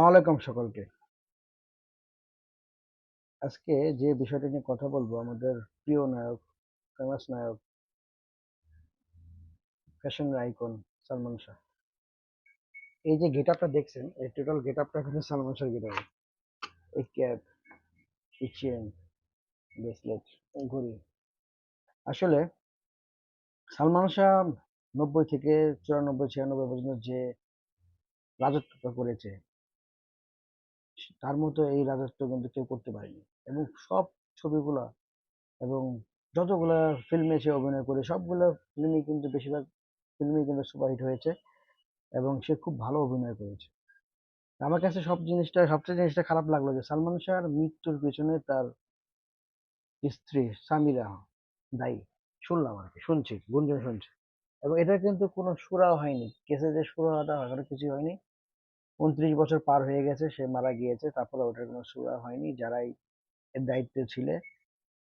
আলাইকুম সকলকে। আজকে যে বিষয়টা নিয়ে কথা বলব, আমাদের প্রিয় নায়ক ফেমাস নায়ক ফ্যাশন আইকন সালমান শাহ। এই যে গেট আপটা দেখছেন, এই টোটাল গেট আপটা কিন্তু সালমান শাহ গেট এই ক্যাপ এই চেন ব্রেসলেট ঘড়ি। আসলে সালমান শাহ নব্বই থেকে চুরানব্বই, ছিয়ানব্বই পর্যন্ত যে রাজত্বটা করেছে তার মতো এই রাজত্ব কিন্তু কেউ করতে পারেনি। এবং সব ছবিগুলা এবং যতগুলা ফিল্মে সে অভিনয় করে, সবগুলো ফিল্মই কিন্তু বেশিরভাগ ফিল্মই কিন্তু সুপারহিট হয়েছে এবং সে খুব ভালো অভিনয় করেছে। আমার কাছে সব জিনিসটা, সবচেয়ে জিনিসটা খারাপ লাগল যে সালমান শাহর মৃত্যুর পিছনে তার স্ত্রী সামিরা দায়ী। শুনলাম আর কি, শুনছি, গুঞ্জন শুনছি। এবং এটা কিন্তু কোনো সুরাও হয়নি। কেসে যে সুরাটা হয় ওটা কিছু হয়নি। উনত্রিশ বছর পার হয়ে গেছে, সে মারা গিয়েছে তারপরে ওটার কোনো সুরা হয়নি। যারাই এর দায়িত্বে ছিলে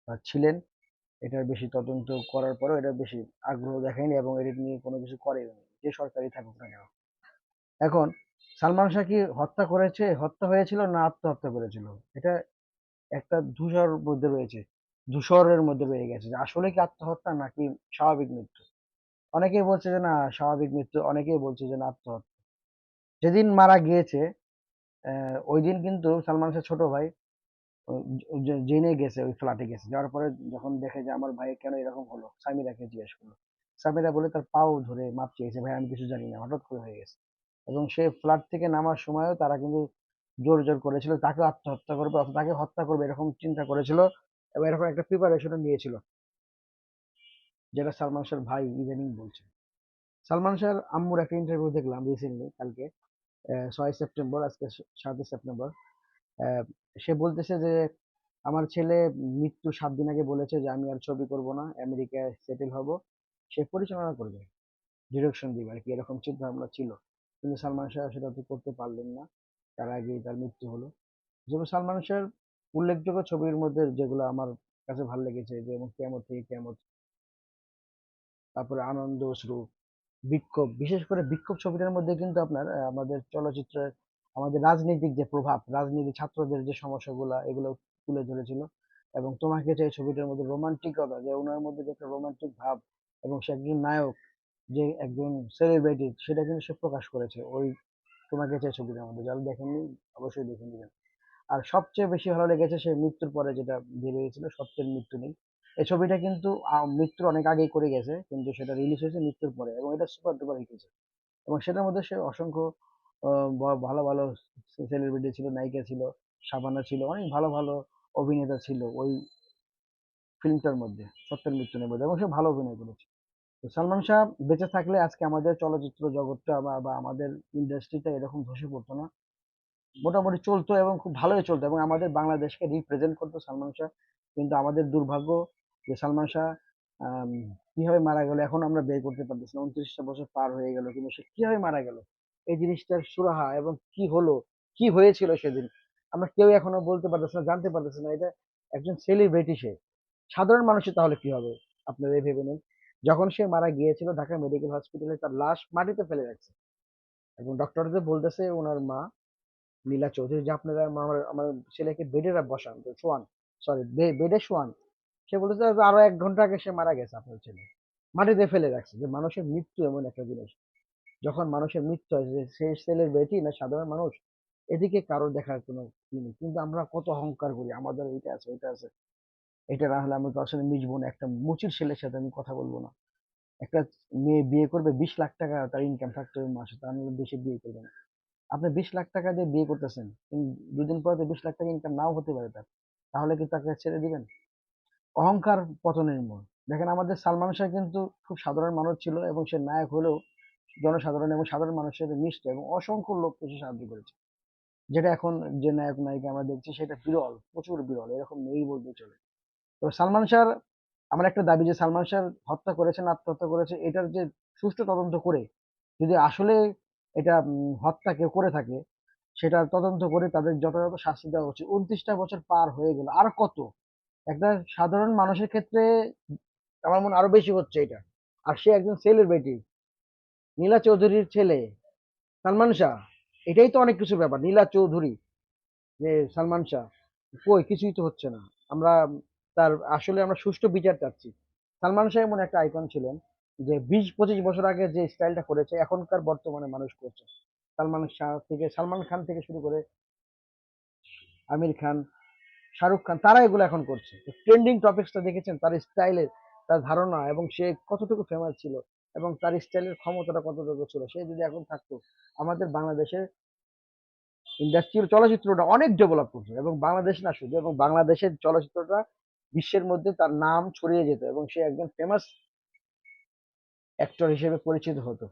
বা ছিলেন, এটার বেশি তদন্ত করার পরেও এটা বেশি আগ্রহ দেখায়নি এবং এটা নিয়ে কোনো কিছু করেনি যে সরকারি থাকুক না কেন। এখন সালমান শাহ কি হত্যা করেছে, হত্যা হয়েছিল না আত্মহত্যা করেছিল? এটা একটা ধূসর মধ্যে রয়েছে, ধূসরের মধ্যে রয়ে গেছে, যে আসলে কি আত্মহত্যা নাকি স্বাভাবিক মৃত্যু? অনেকেই বলছে যে না, স্বাভাবিক মৃত্যু, অনেকেই বলছে যে না, আত্মহত্যা। যেদিন মারা গিয়েছে ওই দিন কিন্তু সালমান শাহ ছোট ভাই জেনে গেছে, ওই ফ্ল্যাটে গেছে। যাওয়ার পরে যখন দেখে যে আমার ভাই কেন এরকম হলো, সামিরাকে জিজ্ঞেস করল। সামিরা বলে, তার পাও ধরে মাপ চেয়েছে, ভাই, আমি কিছু জানি না, হঠাৎ করে হয়ে গেছে। এবং সে ফ্ল্যাট থেকে নামার সময়ও তারা কিন্তু জোর জোর করেছিল, তাকে আত্মহত্যা করবে, অথবা তাকে হত্যা করবে এরকম চিন্তা করেছিল, এবং এরকম একটা প্রিপারেশনও নিয়েছিল, যেটা সালমান শাহর ভাই ইদানিং বলছে। সালমান শাহর আম্মুর একটা ইন্টারভিউ দেখলাম রিসেন্টলি কালকে ছয় সেপ্টেম্বর, আজকে সাতই সেপ্টেম্বর। সে বলতেছে যে, আমার ছেলে মৃত্যু সাত দিন আগে বলেছে যে, আমি আর ছবি করব না, আমেরিকায় সেটেল হব। সে পরিচালনা করবে ডিরেকশন দিবে। আর কি, এরকম চিন্তা ভাবনা ছিল। কিন্তু সালমান শাহ সেটা তো করতে পারলেন না। তার আগেই তার মৃত্যু হলো। যেমন সালমান শাহর উল্লেখযোগ্য ছবির মধ্যে যেগুলো আমার কাছে ভালো লেগেছে যেমন কেমন থেকে কেমন? তারপরে আনন্দ অশ্রু বিক্ষোভ। বিশেষ করে বিক্ষোভ ছবিটার মধ্যে কিন্তু আপনার আমাদের চলচ্চিত্রের আমাদের রাজনৈতিক যে প্রভাব, রাজনীতি ছাত্রদের যে সমস্যাগুলো, এগুলো তুলে ধরেছিল। এবং তোমাকে চাই ছবিটার মধ্যে রোমান্টিকতা যে ওনার মধ্যে যে একটা রোমান্টিক ভাব এবং সে একজন নায়ক, যে একজন সেলিব্রিটি সেটা কিন্তু সে প্রকাশ করেছে। ওই তোমাকে চাই ছবিটার মধ্যে, যারা দেখেননি, অবশ্যই দেখে নেবেন। আর সবচেয়ে বেশি ভালো লেগেছে সে মৃত্যুর পরে যেটা বের হয়েছিল সত্যের মৃত্যু নেই। এই ছবিটা কিন্তু মৃত্যুর অনেক আগেই করে গেছে, কিন্তু সেটা রিলিজ হয়েছে মৃত্যুর পরে এবং এটা সুপার ডুপার হিট হয়েছে। এবং সেটার মধ্যে সে অসংখ্য ভালো ভালো সেলিব্রিটি ছিল, নায়িকা ছিল শাবানা ছিল, অনেক ভালো ভালো অভিনেতা ছিল ওই ফিল্মটার মধ্যে, সত্যের মৃত্যু নেই এবং সে ভালো অভিনয় করেছে। তো সালমান শাহ বেঁচে থাকলে আজকে আমাদের চলচ্চিত্র জগৎটা বা বা আমাদের ইন্ডাস্ট্রিটা এরকম ধসে পড়তো না। মোটামুটি চলতো এবং খুব ভালোই চলতো এবং আমাদের বাংলাদেশকে রিপ্রেজেন্ট করতো সালমান শাহ, কিন্তু আমাদের দুর্ভাগ্য যে সালমান শাহ কীভাবে মারা গেল, এখন আমরা বের করতে পারতেছি না, উনত্রিশটা বছর পার হয়ে গেল, কিন্তু সে কীভাবে মারা গেল? এই জিনিসটার সুরাহা এবং কি হলো, কি হয়েছিল সেদিন, আমরা কেউ এখনও বলতে পারতেছি না, জানতে পারতেছি না, এটা একজন সেলিব্রিটি সে। সাধারণ মানুষের তাহলে কি হবে? আপনারা ভেবে নিন। যখন সে মারা গিয়েছিল ঢাকা মেডিকেল হসপিটালে, তার লাশ মাটিতে ফেলে রাখছে। এবং ডক্টরদের বলতেছে, ওনার মা নীলা চৌধুরী, যে আপনারা আমার আমার ছেলেকে বেডে বসান শোয়ান সরি বেডে শোয়ান সে বলতেছে যে আরও এক ঘণ্টা আগে সে মারা গেছে আপনার ছেলে। মাটিতে ফেলে রাখছে। যে মানুষের মৃত্যু এমন একটা জিনিস। যখন মানুষের মৃত্যু হয়, যে সে ছেলের বেটি না সাধারণ মানুষ, এদিকে কারও দেখার কোনো নেই। কিন্তু আমরা কত অহংকার করি, আমাদের এটা আছে, ওইটা আছে। এটা না হলে আমি তার সাথে মিশবো না। একটা মুচির ছেলের সাথে আমি কথা বলব না। একটা মেয়ে বিয়ে করবে, বিশ লাখ টাকা তার ইনকাম থাকতে হবে মাসে, তার বেশি বিয়ে করবে না। আপনি বিশ লাখ টাকা দিয়ে বিয়ে করতেছেন দুদিন পরে বিশ লাখ টাকা ইনকাম নাও হতে পারে তার। তাহলে কি তাকে ছেড়ে দিবেন? অহংকার পতনের মূল দেখেন, আমাদের সালমান শাহ কিন্তু খুব সাধারণ মানুষ ছিল এবং সে নায়ক হলেও জনসাধারণ এবং সাধারণ মানুষের মিশতে এবং অসংখ্য লোককে সে সাহায্য করেছে। যেটা এখন যে নায়ক নায়িকা আমরা দেখছি, সেটা বিরল, প্রচুর বিরল, এরকম নেই বলতে চলে। তো সালমান শাহর, আমার একটা দাবি যে সালমান শাহ হত্যা করেছেন, আত্মহত্যা করেছে, এটার যে সুষ্ঠু তদন্ত করে, যদি আসলে এটা হত্যা কেউ করে থাকে সেটা তদন্ত করে তাদের যথাযথ শাস্তি দেওয়া উচিত। উনত্রিশটা বছর পার হয়ে গেল, আর কত? একটা সাধারণ মানুষের ক্ষেত্রে আমার মনে আরও বেশি হচ্ছে এটা। আর সে একজন সেলিব্রিটি নীলা চৌধুরীর ছেলে, সালমান শাহ, এটাই তো অনেক কিছু ব্যাপার। নীলা চৌধুরী, যে সালমান শাহ, কই কিছুই তো হচ্ছে না। আমরা তার আসলে আমরা সুষ্ঠু বিচার চাচ্ছি। সালমান শাহ এমন একটা আইকন ছিলেন যে বিশ, পঁচিশ বছর আগে যে স্টাইলটা করেছে, এখনকার বর্তমানে মানুষ করছে। সালমান শাহ থেকে, সালমান খান থেকে শুরু করে আমির খান শাহরুখ খান, তারা এগুলো এখন করছে। ট্রেন্ডিং টপিকসটা দেখেছেন, তার স্টাইলের তার ধারণা এবং সে কতটুকু ফেমাস ছিল এবং তার স্টাইলের ক্ষমতাটা কতটুকু ছিল, সে যদি এখন থাকতো, আমাদের বাংলাদেশের ইন্ডাস্ট্রিয়াল চলচ্চিত্রটা অনেক ডেভেলপ করছে এবং বাংলাদেশ না শুধু, এবং বাংলাদেশের চলচ্চিত্রটা বিশ্বের মধ্যে তার নাম ছড়িয়ে যেত এবং সে একজন ফেমাস অ্যাক্টর হিসেবে পরিচিত হতো।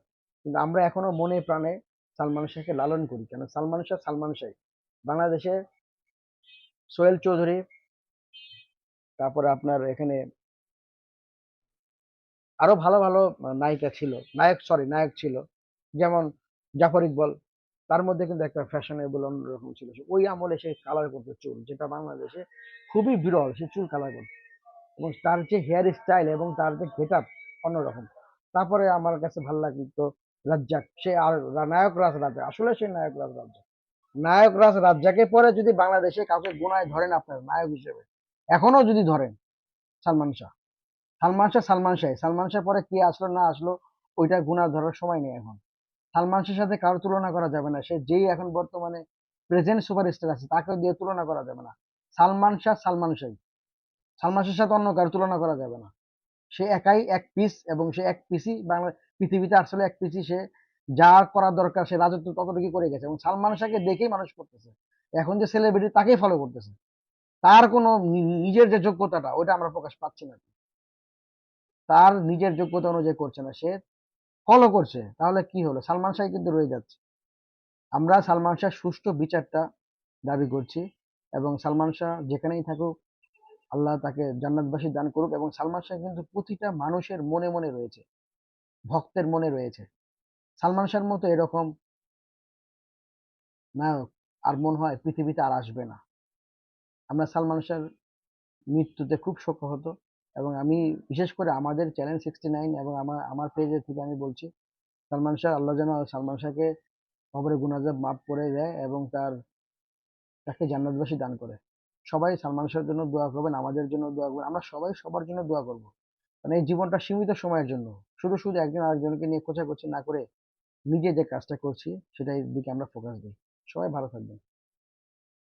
কিন্তু আমরা এখনও মনে প্রাণে সালমান শাহকে লালন করি। কেন? সালমান শাহ সালমান শাহ বাংলাদেশে সোহেল চৌধুরী, তারপরে আপনার এখানে আরও ভালো ভালো নায়িকা ছিল। নায়ক সরি নায়ক ছিল। যেমন জাফর ইকবল, তার মধ্যে কিন্তু একটা ফ্যাশনেবল অন্যরকম ছিল। ওই আমলে সে কালার করতো চুল, যেটা বাংলাদেশে খুবই বিরল, সে চুল কালার করতো। এবং তার যে হেয়ার স্টাইল এবং তার যে গেট আপ অন্যরকম। তারপরে আমার কাছে ভালো লাগতো রাজ্জাক। সে আর, নায়ক রাজ রাজ্জাক। আসলে সে নায়ক রাজ রাজ্জাক। নায়ক রাজ রাজ্জাকে পরে যদি বাংলাদেশে কাউকে গোনায় ধরেন আপনার নায়ক হিসেবে, এখনও যদি ধরেন সালমান শাহ সালমান শাহ সালমান শাহ সালমান শাহ পরে কে আসলো না আসলো, ওইটা গুণা ধরার সময় নেই এখন। সালমান শাহের সাথে কারও তুলনা করা যাবে না, সে যেই এখন বর্তমানে প্রেজেন্ট সুপারস্টার আছে তাকে দিয়ে তুলনা করা যাবে না। সালমান শাহ সালমান শাহ, সালমান শাহের সাথে অন্য কারও তুলনা করা যাবে না। সে একাই এক পিস এবং সে এক পিসই বাংলা, পৃথিবীতে আসলে এক পিসই সে যা করা দরকার সে রাজত্ব ততটুকু করে গেছে। এবং সালমান শাহকে দেখেই মানুষ করতেছে। এখন যে সেলিব্রিটি তাকেই ফলো করতেছে। তার কোনো নিজের যে যোগ্যতাটা ওটা আমরা প্রকাশ পাচ্ছি না। তার নিজের যোগ্যতা অনুযায়ী করছে না সে। ফলো করছে। তাহলে কি হলো? সালমান শাহ কিন্তু রয়ে যাচ্ছে। আমরা সালমান শাহ সুষ্ঠু বিচারটা দাবি করছি এবং সালমান শাহ যেখানেই থাকুক, আল্লাহ তাকে জান্নাতবাসী দান করুক এবং সালমান শাহ কিন্তু প্রতিটা মানুষের মনে মনে রয়েছে। ভক্তের মনে রয়েছে। সালমান শাহর মতো এরকম নায়ক আর মনে হয় পৃথিবীতে আর আসবে না। আমরা সালমান শাহর মৃত্যুতে খুব শোক হতো এবং আমি বিশেষ করে আমাদের চ্যানেল সিক্সটি নাইন এবং আমার আমার পেজের থেকে আমি বলছি, সালমান শাহ, আল্লাহ যেন সালমান শাহকে কবরে গুনাজাব মাফ করে দেয় এবং তার, তাকে জান্নাতবাসী দান করে। সবাই সালমান শাহের জন্য দোয়া করবেন, আমাদের জন্য দোয়া করবেন, আমরা সবাই সবার জন্য দোয়া করব। মানে এই জীবনটা সীমিত সময়ের জন্য। শুধু শুধু একজন আরেকজনকে নিয়ে খোঁচাখুচি না করে নিজে যে কাজটা করছি সেটার দিকে আমরা ফোকাস দিই। সবাই ভালো থাকবেন।